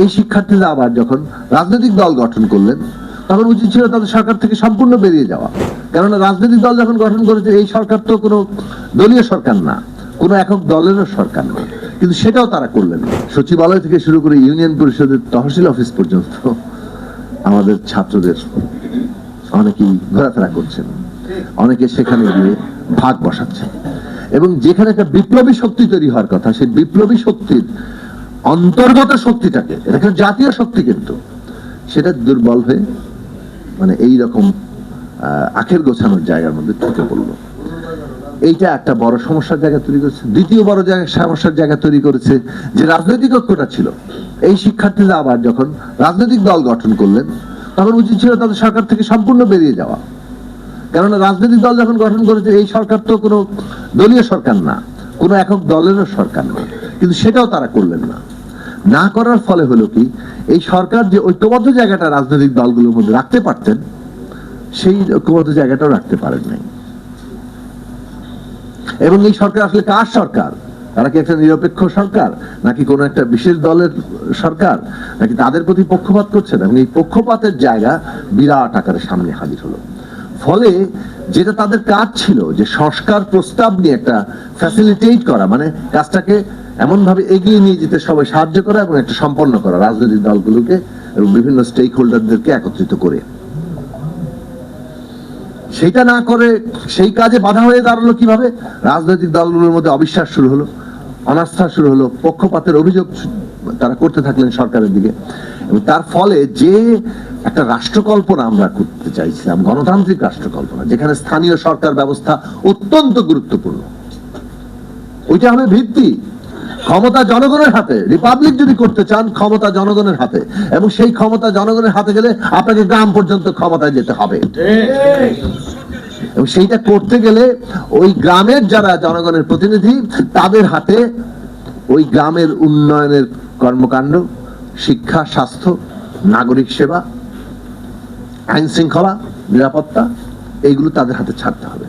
এই শিক্ষার্থীরা আবার যখন রাজনৈতিক দল গঠন করলেন, তখন উচিত ছিল তাদের সরকার থেকে সম্পূর্ণ বেরিয়ে যাওয়া। কেননা রাজনৈতিক দল যখন গঠন করেছে, এই সরকার তো কোনো দলীয় সরকার না, কোনো একক দলেরও সরকার না। কিন্তু সেটাও তারা করলেন সচিবালয় থেকে শুরু করে ইউনিয়ন পরিষদের তহসিল অফিস পর্যন্ত আমাদের ছাত্রদের অনেকেই ঘোরাফেরা করছেন। অনেকে সেখানে গিয়ে ভাগ বসাচ্ছেন। এবং যেখানে একটা বিপ্লবী শক্তি তৈরি হওয়ার কথা, সেই বিপ্লবী শক্তির অন্তর্গত শক্তিটাকে, এটা কিন্তু জাতীয় শক্তি কিন্তু, সেটা দুর্বল হয়ে মানে এই রকম আখের গোছানোর জায়গার মধ্যে ঢুকে পড়ল। এইটা একটা বড় সমস্যার জায়গা তৈরি করেছে। দ্বিতীয় বড় জায়গা, সমস্যার জায়গা তৈরি করেছে যে রাজনৈতিক ঐক্যটা ছিল। এই শিক্ষার্থীরা আবার যখন রাজনৈতিক দল গঠন করলেন, তখন উচিত ছিল তাদের সরকার থেকে সম্পূর্ণ বেরিয়ে যাওয়া। কেননা রাজনৈতিক দল যখন গঠন করেছে, এই সরকার তো কোনো দলীয় সরকার না, কোনো একক দলেরও সরকার না। কিন্তু সেটাও তারা করলেন না। না করার ফলে হলো কি, এই সরকার যে ঐক্যবদ্ধ জায়গাটা রাজনৈতিক দলগুলোর মধ্যে রাখতে পারতেন, সেই ঐক্যবদ্ধ জায়গাটাও রাখতে পারেন নাই। এবং এই সরকার আসলে কার সরকার? তারা কি একটা নিরপেক্ষ সরকার, নাকি কোন একটা বিশেষ দলের সরকার? নাকি তাদের প্রতি পক্ষপাত করছেন? এবং এই পক্ষপাতের জায়গা বিরাট আকারে সামনে হাজির হলো। ফলে যেটা তাদের কাজ ছিল, যে সংস্কার প্রস্তাব নিয়ে একটা ফ্যাসিলিটেট করা মানে কাজটাকে এমন ভাবে এগিয়ে নিয়ে যেতে সবাই সাহায্য করা এবং একটা সম্পন্ন করা রাজনৈতিক দলগুলোকে এবং বিভিন্ন স্টেক হোল্ডারদেরকে একত্রিত করে। সেইটা না করে সেই কাজে বাধা হয়ে দাঁড়াল কীভাবে? রাজনৈতিক দলগুলোর মধ্যে অবিশ্বাস শুরু হলো, অনাস্থা শুরু হলো, পক্ষপাতের অভিযোগ তারা করতে থাকলেন সরকারের দিকে। এবং তার ফলে যে একটা রাষ্ট্রকল্পনা আমরা করতে চাইছিলাম, গণতান্ত্রিক রাষ্ট্রকল্পনা, যেখানে স্থানীয় সরকার ব্যবস্থা অত্যন্ত গুরুত্বপূর্ণ, ওইটা হবে ভিত্তি। ক্ষমতা জনগণের হাতে রিপাবলিক যদি করতে চান, ক্ষমতা জনগণের হাতে। এবং সেই ক্ষমতা জনগণের হাতে গেলে আপনাকে গ্রাম পর্যন্ত ক্ষমতায় যেতে হবে। এবং সেইটা করতে গেলে ওই গ্রামের যারা জনগণের প্রতিনিধি, তাদের হাতে ওই গ্রামের উন্নয়নের কর্মকাণ্ড, শিক্ষা, স্বাস্থ্য, নাগরিক সেবা আইন শৃঙ্খলা নিরাপত্তা, এইগুলো তাদের হাতে ছাড়তে হবে।